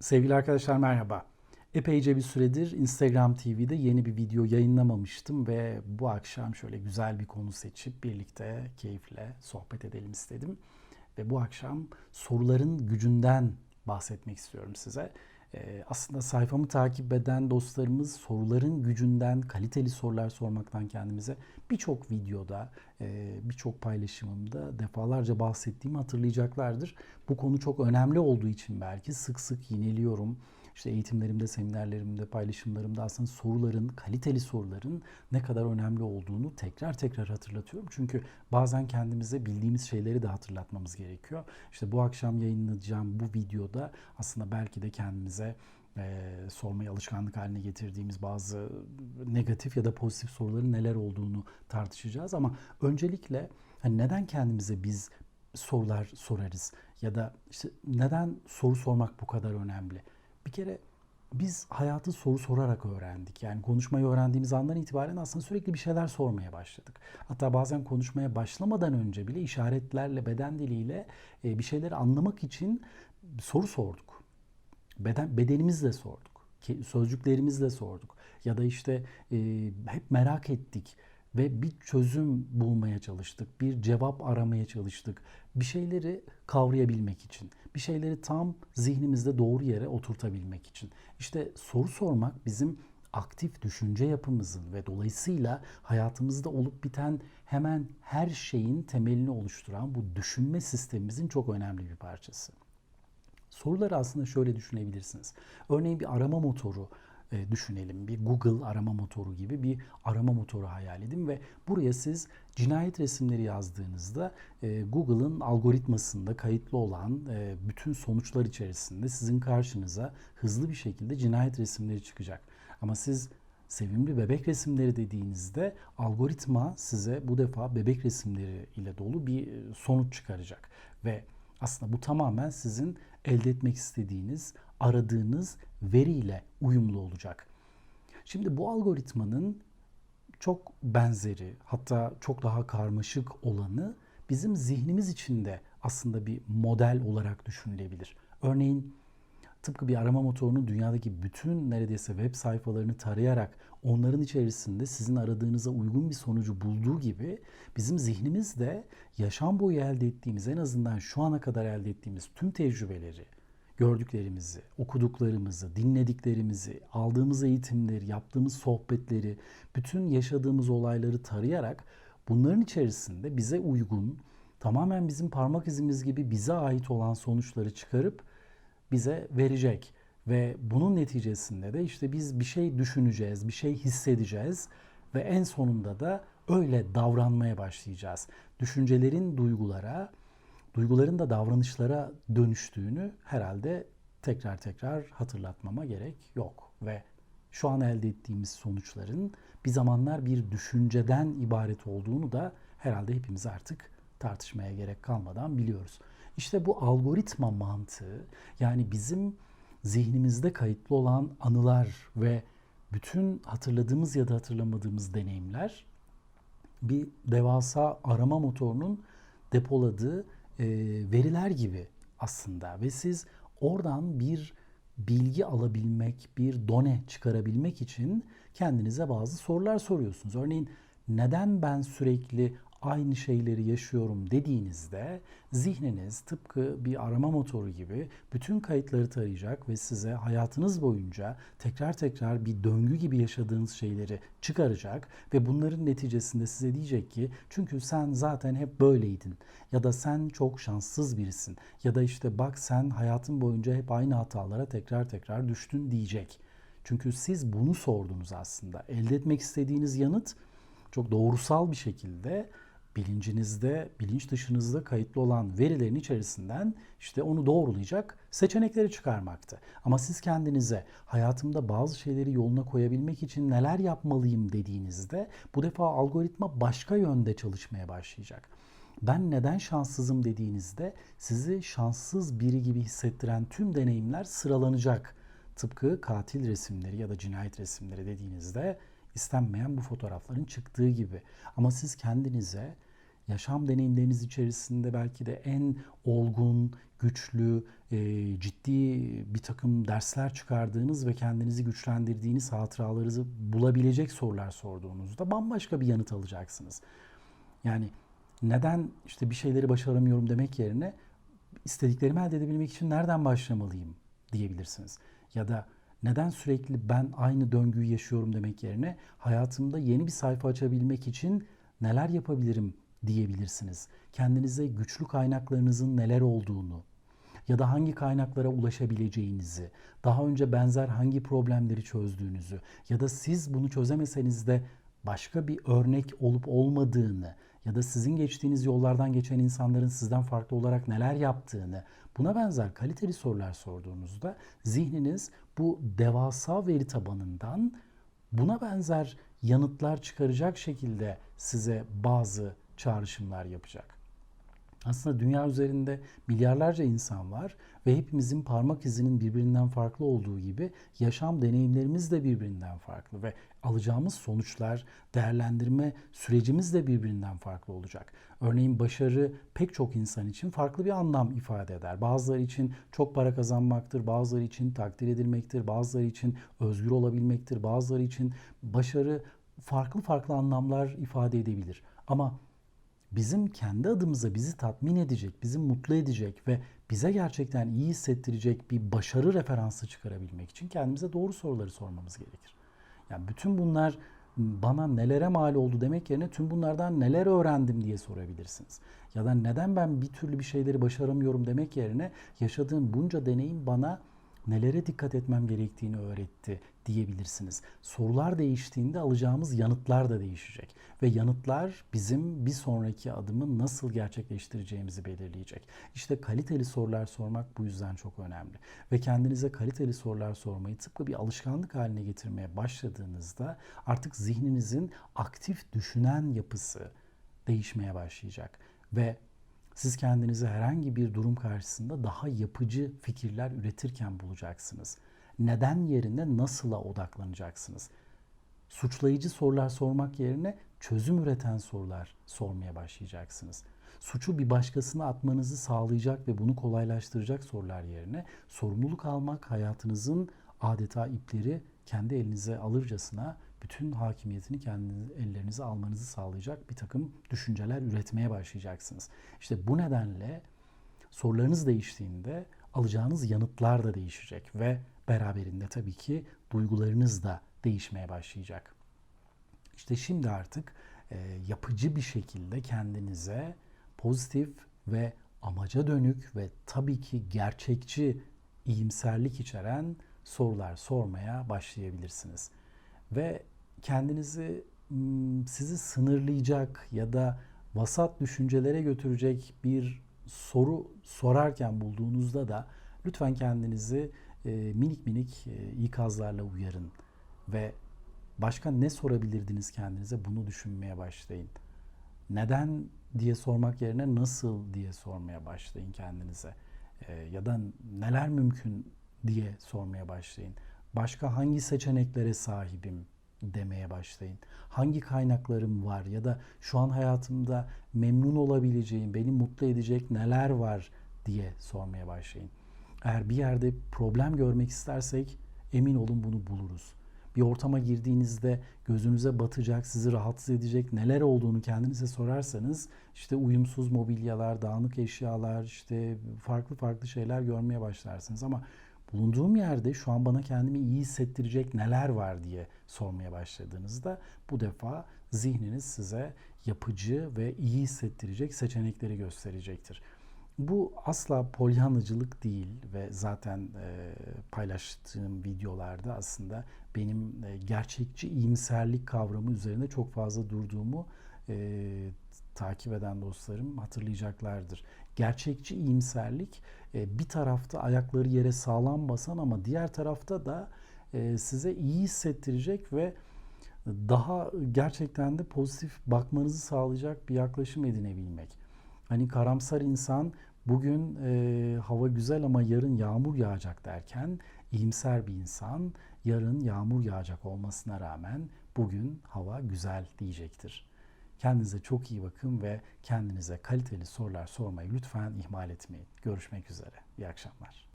Sevgili arkadaşlar merhaba. Epeyce bir süredir Instagram TV'de yeni bir video yayınlamamıştım ve bu akşam şöyle güzel bir konu seçip birlikte keyifle sohbet edelim istedim. Ve bu akşam soruların gücünden bahsetmek istiyorum size. Ee, aslında sayfamı takip eden dostlarımız soruların gücünden, kaliteli sorular sormaktan kendimize birçok videoda, e, birçok paylaşımımda defalarca bahsettiğimi hatırlayacaklardır. Bu konu çok önemli olduğu için belki sık sık yineliyorum. İşte eğitimlerimde, seminerlerimde, paylaşımlarımda aslında soruların, kaliteli soruların ne kadar önemli olduğunu tekrar tekrar hatırlatıyorum. Çünkü bazen kendimize bildiğimiz şeyleri de hatırlatmamız gerekiyor. İşte bu akşam yayınlayacağım bu videoda aslında belki de kendimize e, sormayı alışkanlık haline getirdiğimiz bazı negatif ya da pozitif soruların neler olduğunu tartışacağız. Ama öncelikle hani neden kendimize biz sorular sorarız ya da işte neden soru sormak bu kadar önemli? Bir kere biz hayatı soru sorarak öğrendik. Yani konuşmayı öğrendiğimiz andan itibaren aslında sürekli bir şeyler sormaya başladık. Hatta bazen konuşmaya başlamadan önce bile işaretlerle, beden diliyle e, bir şeyleri anlamak için soru sorduk. Beden, bedenimizle sorduk. Sözcüklerimizle sorduk. Ya da işte e, hep merak ettik ve bir çözüm bulmaya çalıştık. Bir cevap aramaya çalıştık. Bir şeyleri kavrayabilmek için. Bir şeyleri tam zihnimizde doğru yere oturtabilmek için. İşte soru sormak bizim aktif düşünce yapımızın ve dolayısıyla hayatımızda olup biten hemen her şeyin temelini oluşturan bu düşünme sistemimizin çok önemli bir parçası. Soruları aslında şöyle düşünebilirsiniz. Örneğin bir arama motoru e, düşünelim. Bir Google arama motoru gibi bir arama motoru hayal edin ve buraya siz cinayet resimleri yazdığınızda e, Google'ın algoritmasında kayıtlı olan e, bütün sonuçlar içerisinde sizin karşınıza hızlı bir şekilde cinayet resimleri çıkacak. Ama siz sevimli bebek resimleri dediğinizde algoritma size bu defa bebek resimleri ile dolu bir sonuç çıkaracak ve aslında bu tamamen sizin elde etmek istediğiniz, aradığınız veriyle uyumlu olacak. Şimdi bu algoritmanın çok benzeri, hatta çok daha karmaşık olanı bizim zihnimiz içinde aslında bir model olarak düşünülebilir. Örneğin tıpkı bir arama motorunun dünyadaki bütün neredeyse web sayfalarını tarayarak onların içerisinde sizin aradığınıza uygun bir sonucu bulduğu gibi bizim zihnimiz de yaşam boyu elde ettiğimiz en azından şu ana kadar elde ettiğimiz tüm tecrübeleri, gördüklerimizi, okuduklarımızı, dinlediklerimizi, aldığımız eğitimleri, yaptığımız sohbetleri, bütün yaşadığımız olayları tarayarak bunların içerisinde bize uygun, tamamen bizim parmak izimiz gibi bize ait olan sonuçları çıkarıp bize verecek. Ve bunun neticesinde de işte biz bir şey düşüneceğiz, bir şey hissedeceğiz ve en sonunda da öyle davranmaya başlayacağız. Düşüncelerin duygulara, duyguların da davranışlara dönüştüğünü herhalde tekrar tekrar hatırlatmama gerek yok. Ve şu an elde ettiğimiz sonuçların bir zamanlar bir düşünceden ibaret olduğunu da herhalde hepimiz artık tartışmaya gerek kalmadan biliyoruz. İşte bu algoritma mantığı yani bizim zihnimizde kayıtlı olan anılar ve bütün hatırladığımız ya da hatırlamadığımız deneyimler bir devasa arama motorunun depoladığı e, veriler gibi aslında ve siz oradan bir bilgi alabilmek, bir done çıkarabilmek için kendinize bazı sorular soruyorsunuz. Örneğin neden ben sürekli aynı şeyleri yaşıyorum dediğinizde zihniniz tıpkı bir arama motoru gibi bütün kayıtları tarayacak ve size hayatınız boyunca tekrar tekrar bir döngü gibi yaşadığınız şeyleri çıkaracak ve bunların neticesinde size diyecek ki çünkü sen zaten hep böyleydin ya da sen çok şanssız birisin ya da işte bak sen hayatın boyunca hep aynı hatalara tekrar tekrar düştün diyecek. Çünkü siz bunu sordunuz aslında. Elde etmek istediğiniz yanıt çok doğrusal bir şekilde bilincinizde, bilinç dışınızda kayıtlı olan verilerin içerisinden işte onu doğrulayacak seçenekleri çıkarmaktı. Ama siz kendinize hayatımda bazı şeyleri yoluna koyabilmek için neler yapmalıyım dediğinizde bu defa algoritma başka yönde çalışmaya başlayacak. Ben neden şanssızım dediğinizde sizi şanssız biri gibi hissettiren tüm deneyimler sıralanacak. Tıpkı katil resimleri ya da cinayet resimleri dediğinizde istenmeyen bu fotoğrafların çıktığı gibi. Ama siz kendinize yaşam deneyimleriniz içerisinde belki de en olgun, güçlü, e, ciddi bir takım dersler çıkardığınız ve kendinizi güçlendirdiğiniz hatıralarınızı bulabilecek sorular sorduğunuzda bambaşka bir yanıt alacaksınız. Yani neden işte bir şeyleri başaramıyorum demek yerine istediklerimi elde edebilmek için nereden başlamalıyım diyebilirsiniz. Ya da neden sürekli ben aynı döngüyü yaşıyorum demek yerine hayatımda yeni bir sayfa açabilmek için neler yapabilirim diyebilirsiniz. Kendinize güçlü kaynaklarınızın neler olduğunu ya da hangi kaynaklara ulaşabileceğinizi, daha önce benzer hangi problemleri çözdüğünüzü ya da siz bunu çözemeseniz de başka bir örnek olup olmadığını ya da sizin geçtiğiniz yollardan geçen insanların sizden farklı olarak neler yaptığını buna benzer kaliteli sorular sorduğunuzda zihniniz bu devasa veri tabanından buna benzer yanıtlar çıkaracak şekilde size bazı çağrışımlar yapacak. Aslında dünya üzerinde milyarlarca insan var ve hepimizin parmak izinin birbirinden farklı olduğu gibi yaşam deneyimlerimiz de birbirinden farklı ve alacağımız sonuçlar, değerlendirme sürecimiz de birbirinden farklı olacak. Örneğin başarı pek çok insan için farklı bir anlam ifade eder. Bazıları için çok para kazanmaktır, bazıları için takdir edilmektir, bazıları için özgür olabilmektir, bazıları için başarı farklı farklı anlamlar ifade edebilir. Ama bizim kendi adımıza bizi tatmin edecek, bizi mutlu edecek ve bize gerçekten iyi hissettirecek bir başarı referansı çıkarabilmek için kendimize doğru soruları sormamız gerekir. Yani bütün bunlar bana nelere mal oldu demek yerine tüm bunlardan neler öğrendim diye sorabilirsiniz. Ya da neden ben bir türlü bir şeyleri başaramıyorum demek yerine yaşadığım bunca deneyim bana nelere dikkat etmem gerektiğini öğretti diyebilirsiniz. Sorular değiştiğinde alacağımız yanıtlar da değişecek ve yanıtlar bizim bir sonraki adımı nasıl gerçekleştireceğimizi belirleyecek. İşte kaliteli sorular sormak bu yüzden çok önemli. Ve kendinize kaliteli sorular sormayı tıpkı bir alışkanlık haline getirmeye başladığınızda artık zihninizin aktif düşünen yapısı değişmeye başlayacak ve siz kendinizi herhangi bir durum karşısında daha yapıcı fikirler üretirken bulacaksınız. Neden yerine nasıla odaklanacaksınız. Suçlayıcı sorular sormak yerine çözüm üreten sorular sormaya başlayacaksınız. Suçu bir başkasına atmanızı sağlayacak ve bunu kolaylaştıracak sorular yerine sorumluluk almak hayatınızın adeta ipleri kendi elinize alırcasına bütün hakimiyetini kendi ellerinize almanızı sağlayacak bir takım düşünceler üretmeye başlayacaksınız. İşte bu nedenle sorularınız değiştiğinde alacağınız yanıtlar da değişecek ve beraberinde tabii ki duygularınız da değişmeye başlayacak. İşte şimdi artık e, yapıcı bir şekilde kendinize pozitif ve amaca dönük ve tabii ki gerçekçi iyimserlik içeren sorular sormaya başlayabilirsiniz. Ve kendinizi sizi sınırlayacak ya da vasat düşüncelere götürecek bir soru sorarken bulduğunuzda da lütfen kendinizi minik minik ikazlarla uyarın ve başka ne sorabilirdiniz kendinize bunu düşünmeye başlayın. Neden diye sormak yerine nasıl diye sormaya başlayın kendinize. Ya da neler mümkün diye sormaya başlayın. Başka hangi seçeneklere sahibim demeye başlayın. Hangi kaynaklarım var ya da şu an hayatımda memnun olabileceğim, beni mutlu edecek neler var diye sormaya başlayın. Eğer bir yerde problem görmek istersek emin olun bunu buluruz. Bir ortama girdiğinizde gözünüze batacak, sizi rahatsız edecek neler olduğunu kendinize sorarsanız işte uyumsuz mobilyalar, dağınık eşyalar, işte farklı farklı şeyler görmeye başlarsınız ama bulunduğum yerde şu an bana kendimi iyi hissettirecek neler var diye sormaya başladığınızda bu defa zihniniz size yapıcı ve iyi hissettirecek seçenekleri gösterecektir. Bu asla polyanıcılık değil ve zaten e, paylaştığım videolarda aslında benim e, gerçekçi iyimserlik kavramı üzerine çok fazla durduğumu e, takip eden dostlarım hatırlayacaklardır. Gerçekçi iyimserlik e, bir tarafta ayakları yere sağlam basan ama diğer tarafta da e, size iyi hissettirecek ve daha gerçekten de pozitif bakmanızı sağlayacak bir yaklaşım edinebilmek. Hani karamsar insan bugün e, hava güzel ama yarın yağmur yağacak derken iyimser bir insan yarın yağmur yağacak olmasına rağmen bugün hava güzel diyecektir. Kendinize çok iyi bakın ve kendinize kaliteli sorular sormayı lütfen ihmal etmeyin. Görüşmek üzere. İyi akşamlar.